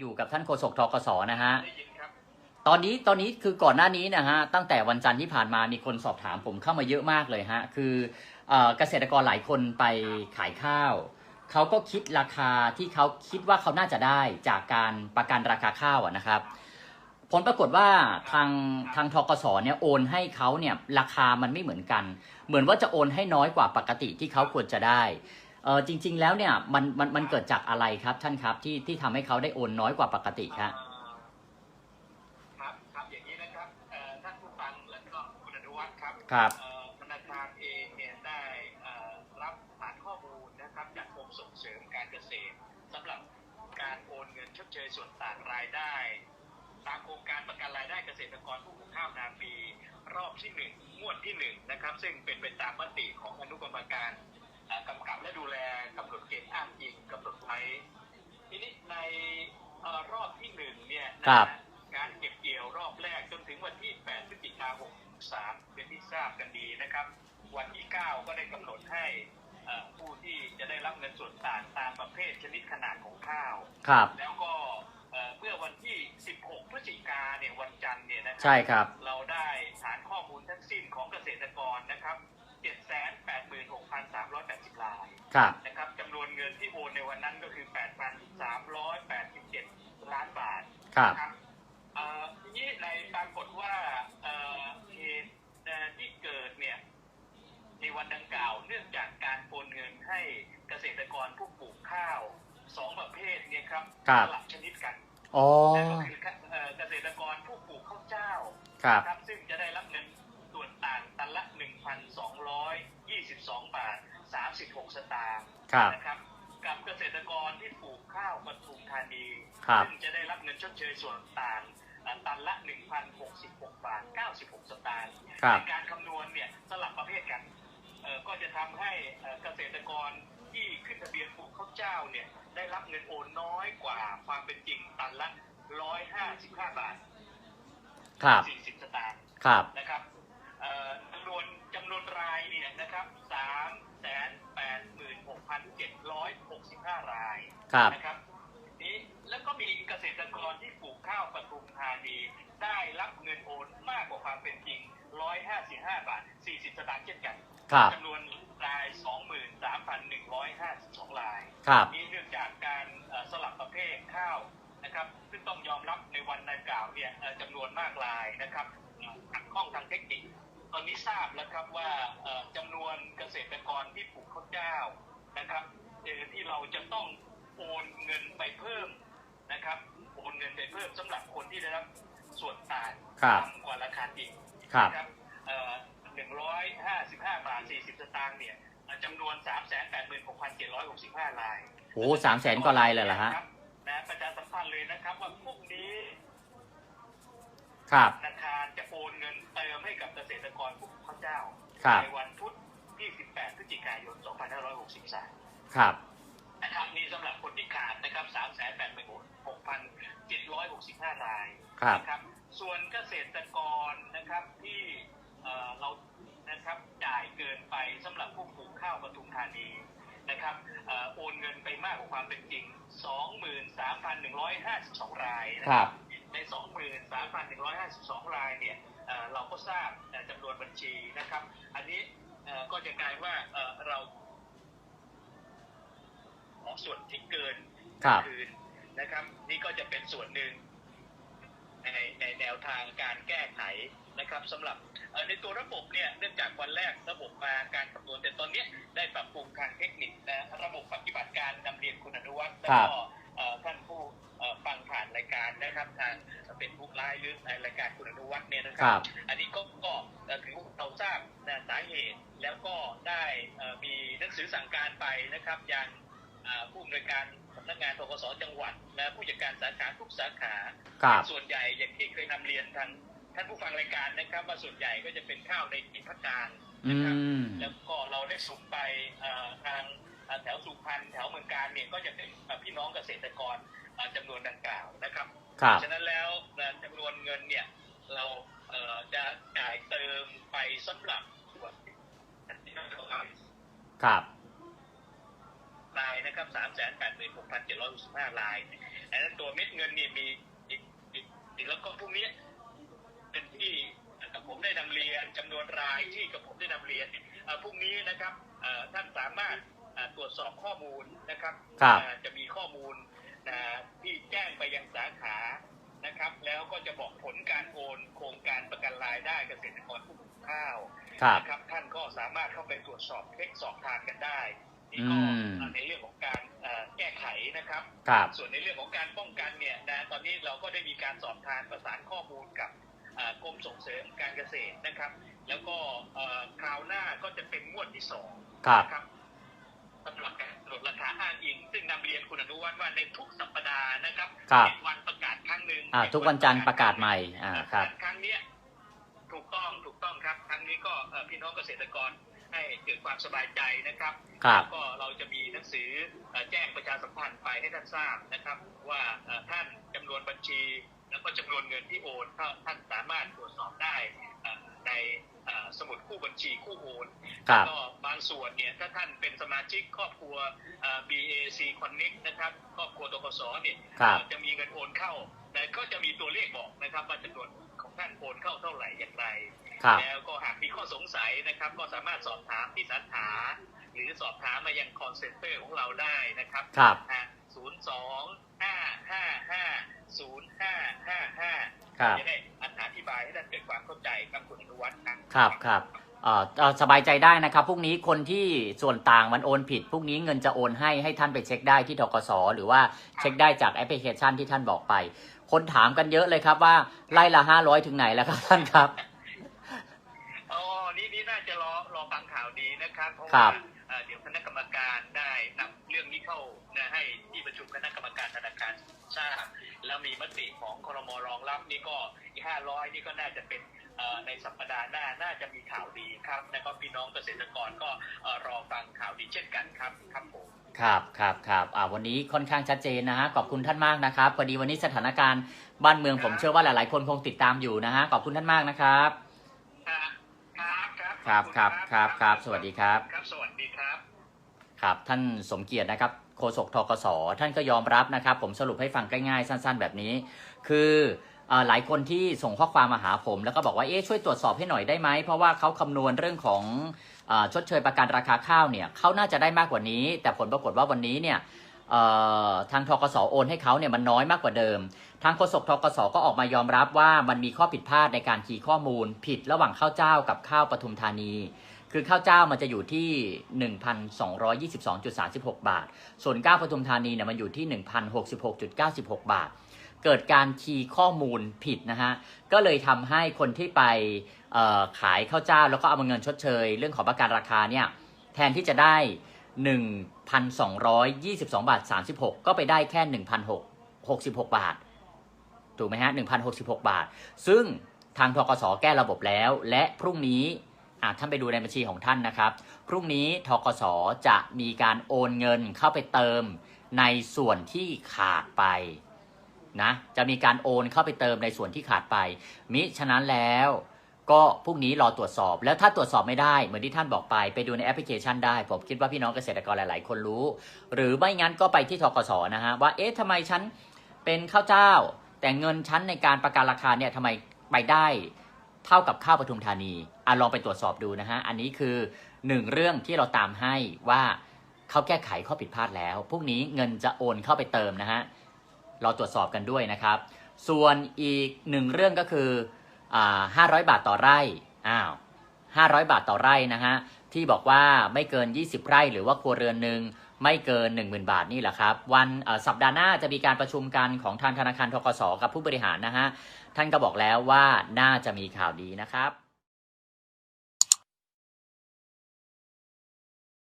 อยู่กับท่านโฆษกทกสนะฮะได้ยินครับตอนนี้ตอนนี้คือก่อนหน้านี้นะฮะตั้งแต่วันจันทร์ที่ผ่านมามีคนสอบถามผมเข้ามาเยอะมากเลยฮะคือเอ่อเกษตรกรหลายคนไปขายข้าวเขาก็คิดราคาที่เขาคิดว่าเขาน่าจะได้จากการประกันราคาข้าวอะนะครับ ผลปรากฏว่าทางทางทกสเนี่ยโอนให้เขาเนี่ยราคามันไม่เหมือนกัน เหมือนว่าจะโอนให้น้อยกว่าปกติที่เขาควรจะได้ เออจริง ๆ แล้วเนี่ยมันมันมันเกิดจากอะไรครับท่านครับที่ที่ทำให้เขาได้โอนน้อยกว่าปกติครับ ครับครับอย่างนี้นะครับเอ่อท่านผู้ฟังและก็คุณอนุวัฒน์ครับครับ เอ่อธนาคารเองเนี่ยได้เอ่อรับฐานข้อมูลนะครับจากกรมส่งเสริมการเกษตรสำหรับการโอนเงินชดเชยส่วนต่างรายได้ ตามโครงการประกันรายได้เกษตรกรผู้ปลูกข้าวนาปี รอบที่หนึ่งงวดที่หนึ่งนะครับ ซึ่งเป็นไปตามมติของอนุกรรมการเอ่อ กำกับและดูแลกำหนดเกณฑ์อ้างอิงกำหนดไว้ทีนี้ในเอ่อรอบที่หนึ่งเนี่ยนะครัฮะบการเก็บเกี่ยวรอบแรกจนถึงวันที่ 8 พฤศจิกายน63เป็นที่ทราบกันดีนะครับ วันที่ 9 ก็ได้กำหนดให้เอ่อผู้ที่จะได้รับเงินส่วนต่างตามประเภทชนิดขนาดของข้าว ครับ แล้วก็เอ่อเมื่อวันที่ 16 พฤศจิกาเนี่ยวันจันทร์เนี่ยนะครัใช่ครับ เราได้ฐานข้อมูลทั้งสิ้นของเกษตรกรนะครับ 786,380ราย ครับนะครับจำนวนเงินที่โอนในวันนั้นก็คือ 8,387 ล้านบาทครับนะครับเอ่อทีนี้ในปรากฏว่าเอ่อเหตุเอ่อที่เกิดเนี่ยในวันดังกล่าว เนื่องจากการโอนเงินให้เกษตรกรผู้ปลูกข้าวสองประเภทเนี่ยครับครับสลับชนิดกันอ๋อนั่นก็คือเอ่อเกษตรกรผู้ปลูกข้าวเจ้าครับ นะครับซึ่งจะได้รับเงินส่วนต่างตันละ 1,222 บาท 36 สตางค์ครับนะครับ กับเกษตรกรที่ปลูกข้าวปทุมธานีครับซึ่งจะได้รับเงินชดเชยส่วนต่างเอ่อตันละ 1,066 บาท 96 สตางค์ครับในการคำนวณเนี่ยสลับประเภทกันเอ่อก็จะทำให้เอ่อเกษตรกรที่ขึ้นทะเบียนปลูกข้าวเจ้าเนี่ยได้รับเงินโอนน้อยกว่าความเป็นจริงตันละ 155 บาท ครับ 40 สตางค์ครับนะครับเอ่อจำนวนจำนวนรายเนี่ยนะครับสามแสนแปดหมื่นหกพันเจ็ดร้อยหกสิบห้ารายครับนะครับนี้แล้วก็มีเกษตรกรที่ปลูกข้าวปทุมธานีได้รับเงินโอนมากกว่าความเป็นจริง155บาท40สตางค์เช่นกันครับจำนวนราย23,152รายครับนี่เนื่องจากการเอ่อสลับประเภทข้าวนะครับ ซึ่งต้องยอมรับในวันดังกล่าวเนี่ยเอ่อจำนวนมากรายนะครับขัดข้องทางเทคนิค ตอนนี้ทราบแล้วครับว่าเอ่อจำนวนเกษตรกรที่ปลูกข้าวเจ้านะครับเอ่อที่เราจะต้องโอนเงินไปเพิ่มนะครับโอนเงินไปเพิ่มสำหรับคนที่ได้รับส่วนต่างครับต่ำกว่าราคาจริงครับนะครับเอ่อ155บาท40สตางค์เนี่ยเอ่อจำนวน386,765รายโอ้สามแสนกว่าลายเลยเหรอฮะนะประชาสัมพันธ์เลยนะครับว่าพรุ่งนี้ ครับ ธนาคารจะโอนเงินเติมให้กับเกษตรกรผู้ปลูกข้าวเจ้า ครับ ในวันพุธที่ 18 พฤศจิกายน 2563 ครับ นะครับนี่สำหรับคนที่ขาดนะครับ 386,765 รายครับ นะครับ ส่วนเกษตรกรนะครับที่เอ่อเรานะครับจ่ายเกินไปสำหรับผู้ปลูกข้าวปทุมธานีนะครับเอ่อโอนเงินไปมากกว่าความเป็นจริง 23,152 รายนะคครัรับบใน 23,152 รายเนี่ยเอ่อเราก็ทราบเอ่อจำนวนบัญชีนะครับ อันนี้เอ่อก็จะกลายว่าเอ่อเราของส่วนที่เกินครับคืนนะครับ นี่ก็จะเป็นส่วนหนึ่งในในแนวทางการแก้ไขนะครับสำหรับเอ่อในตัวระบบเนี่ยเนื่องจากวันแรกระบบมาการคำนวณแต่ตอนเนี้ยได้ปรับปรุงทางเทคนิคนะระบบปฏิบัติการนำเรียนคุณอนุวัฒน์แล้วก็เอ่อ ท่านผู้เอ่อฟังผ่านรายการนะครับ ทางเป็นผู้ไลฟ์หรือในรายการคุณอนุวัฒน์เนี่ยนะคครัรับ อันนี้ก็ก็เอ่อถือว่าเราทราบนะสาเหตุแล้วก็ได้เอ่อมีหนังสือสั่งการไปนะครับยังอ่าผู้อำนวยการสำนักงานทกสจังหวัดและผู้จัดการสาขาทุกสาขาครับส่วนใหญ่อย่างที่เคยนำเรียนทางท่านผู้ฟังรายการนะครับว่าส่วนใหญ่ก็จะเป็นข้าวในกินพักกลางอืนะครับมแล้วก็เราได้ส่งไปเอ่อทางเอ่อ แถวสุพรรณแถวเมืองการเนี่ยก็จะเป็นเอ่อพี่น้องเกษตรกรเอ่อจำนวนดังกล่าวนะครับครับฉะนั้นแล้วเอ่อจำนวนเงินเนี่ยเราเอ่อจะจ่ายเติมไปสำหรับส่วนที่เราต้องการครับรายนะครับ3 8 6 7 6 5รายอันนั้นตัวเม็ดเงินนี่มีอีกอีกอีกแล้วก็พวกนี้เป็นที่กับผมได้นำเรียนจำนวนรายที่กับผมได้นำเรียนเอ่อพวกนี้นะครับเอ่อท่านสามารถเอ่อ ตรวจสอบข้อมูลนะครับครับเอ่อจะมีข้อมูลนะที่แจ้งไปยังสาขานะครับ แล้วก็จะบอกผลการโอนโครงการประกันรายได้เกษตรกรผู้ปลูกข้าวครับนะครับ ท่านก็สามารถเข้าไปตรวจสอบเช็คสอบทานกันได้นี่อืก็มในเรื่องของการเอ่อแก้ไขนะครับครับ ส่วนในเรื่องของการป้องกันเนี่ยนะตอนนี้เราก็ได้มีการสอบทานประสานข้อมูลกับเอ่อกรมส่งเสริมการเกษตรนะครับ แล้วก็เอ่อคราวหน้าก็จะเป็นงวดที่สองครับนะครับ สำหรับการลดราคาอ้างอิง ซึ่งนำเรียนคุณอนุวัฒน์ว่าในทุกสัปดาห์นะครับครับ เจ็ดวันประกาศครั้งหนึ่งอ่าทุกวันจันทร์ประกาศใหม่อ่าครับครั้งเนี้ยถูกต้องถูกต้องครับครั้งนี้ก็เอ่อพี่น้องเกษตรกรให้เกิดความสบายใจนะครับ ครับแล้วก็เราจะมีหนังสือเอ่อแจ้งประชาสัมพันธ์ไปให้ท่านทราบนะครับ ว่าเอ่อท่านจำนวนบัญชี แล้วก็จำนวนเงินที่โอนถ้าท่านสามารถตรวจสอบได้เอ่อในเอ่อสมุดคู่บัญชีคู่โอน ครับ ก็บางส่วนเนี่ยถ้าท่านเป็นสมาชิกครอบครัวเอ่อ BAC Connect นะครับครอบครัวตกสเนี่ยครับเอ่อจะมีเงินโอนเข้าแต่ก็จะมีตัวเลขบอกนะครับว่าจำนวนของท่านโอนเข้าเท่าไหร่อย่างไรครับแล้วก็หากมีข้อสงสัยนะครับ ก็สามารถสอบถามที่สาขาหรือสอบถามมายัง call center ของเราได้นะครับครับศูนย์สองห้าห้าห้าศูนย์ห้าห้าห้าครับจะได้อธิบายให้ท่านเกิดความเข้าใจครับคุณอนุวัฒน์ครับครับ ครับเอ่อเอ่อสบายใจได้นะครับพรุ่งนี้คนที่ส่วนต่างมันโอนผิดพรุ่งนี้เงินจะโอนให้ให้ท่านไปเช็คได้ที่ทกสหรือว่าเช็คได้จากแอปพลิเคชันที่ท่านบอกไป คนถามกันเยอะเลยครับว่าไล่ละห้าร้อยถึงไหนแล้วครับท่านครับอ๋อนี่นี่น่าจะรอรอฟังข่าวดีนะครับเพราะครัว่าบเอ่อเดี๋ยวคณะกรรมการได้นำเรื่องนี้เข้านะให้ที่ประชุมคณะกรรมการธนาคารทราบแล้วมีมติของครมรองรับนี่ก็อีกห้าร้อยนี่ก็น่าจะเป็นเอ่อ ในสัปดาห์หน้าน่าจะมีข่าวดีครับแล้วก็พี่น้องเกษตรกรก็เอ่อรอฟังข่าวดีเช่นกันครับครับผมครับครับครับอ่าวันนี้ค่อนข้างชัดเจนนะฮะขอบคุณท่านมากนะครับพอดีวันนี้สถานการณ์บ้านเมืองผมเชื่อว่าหลาย ๆ คนคงติดตามอยู่นะฮะขอบคุณท่านมากนะครับครับครับครับครับขอณครับครับครับสวัสดีครับครับสวัสดีครับครับท่านสมเกียรตินะครับโฆษกทกสท่านก็ยอมรับนะครับ ผมสรุปให้ฟังง่ายๆ สั้น ๆ แบบนี้ คือเอ่อ หลายคนที่ส่งข้อความมาหาผม แล้วก็บอกว่าเอ๊ะช่วยตรวจสอบให้หน่อยได้ไหม เพราะว่าเขาคำนวณเรื่องของอชดเชยประกันราคาข้าวเนี่ยเขาน่าจะได้มากกว่านี้ แต่ผลปรากฏว่าวันนี้เนี่ยทางทกสโอนให้เขาเนี่ยมันน้อยมากกว่าเดิม ทางโฆษกทกสก็ออกมายอมรับว่ามันมีข้อผิดพลาดในการคีย์ข้อมูล ผิดระหว่างข้าวเจ้ากับข้าวปทุมธานี คือข้าวเจ้ามันจะอยู่ที่ 1,222.36 บาท ส่วนก้าวปทุมธานีเนี่ยมันอยู่ที่ 1,066.96 บาท เกิดการคีย์ข้อมูลผิดนะฮะ ก็เลยทำให้คนที่ไปขายข้าวเจ้าแล้วก็เอามาเงินชดเชย เรื่องของประกันราคาเนี่ยแทนที่จะได้ 1,222 บาท 36 ก็ไปได้แค่ 1,066 บาท ถูกไหมฮะ 1,066 บาท ซึ่งทางทกสแก้ระบบแล้ว และพรุ่งนี้ท่านไปดูในบัญชีของท่านนะครับ พรุ่งนี้ทกสจะมีการโอนเงินเข้าไปเติมในส่วนที่ขาดไป นะจะมีการโอนเข้าไปเติมในส่วนที่ขาดไป มิฉะนั้นแล้วก็พรุ่งนี้รอตรวจสอบ แล้วถ้าตรวจสอบไม่ได้ เหมือนที่ท่านบอกไป ไปดูในแอปพลิเคชันได้ ผมคิดว่าพี่น้องเกษตรกรหลาย ๆ คนรู้ หรือไม่งั้นก็ไปที่ทกสนะฮะว่าเอ๊ะทำไมฉันเป็นข้าวเจ้า แต่เงินชั้นในการประกันราคาเนี่ยทำไมไปได้เท่ากับข้าวปทุมธานีอะลองไปตรวจสอบดูนะฮะอันนี้คือหนึ่งเรื่องที่เราตามให้ว่าเขาแก้ไขข้อผิดพลาดแล้วพรุ่งนี้เงินจะโอนเข้าไปเติมนะฮะ เราตรวจสอบกันด้วยนะครับ ส่วนอีกหนึ่งเรื่องก็คืออ่า500บาทต่อไร่อ้าว500บาทต่อไร่นะฮะที่บอกว่าไม่เกิน 20 ไร่ หรือว่าครัวเรือนหนึ่งไม่เกิน 10,000 บาทนี่แหละครับ วันสัปดาห์หน้าจะมีการประชุมกันของทางธนาคารทกสกับผู้บริหารนะฮะท่านก็บอกแล้วว่าน่าจะมีข่าวดีนะครับ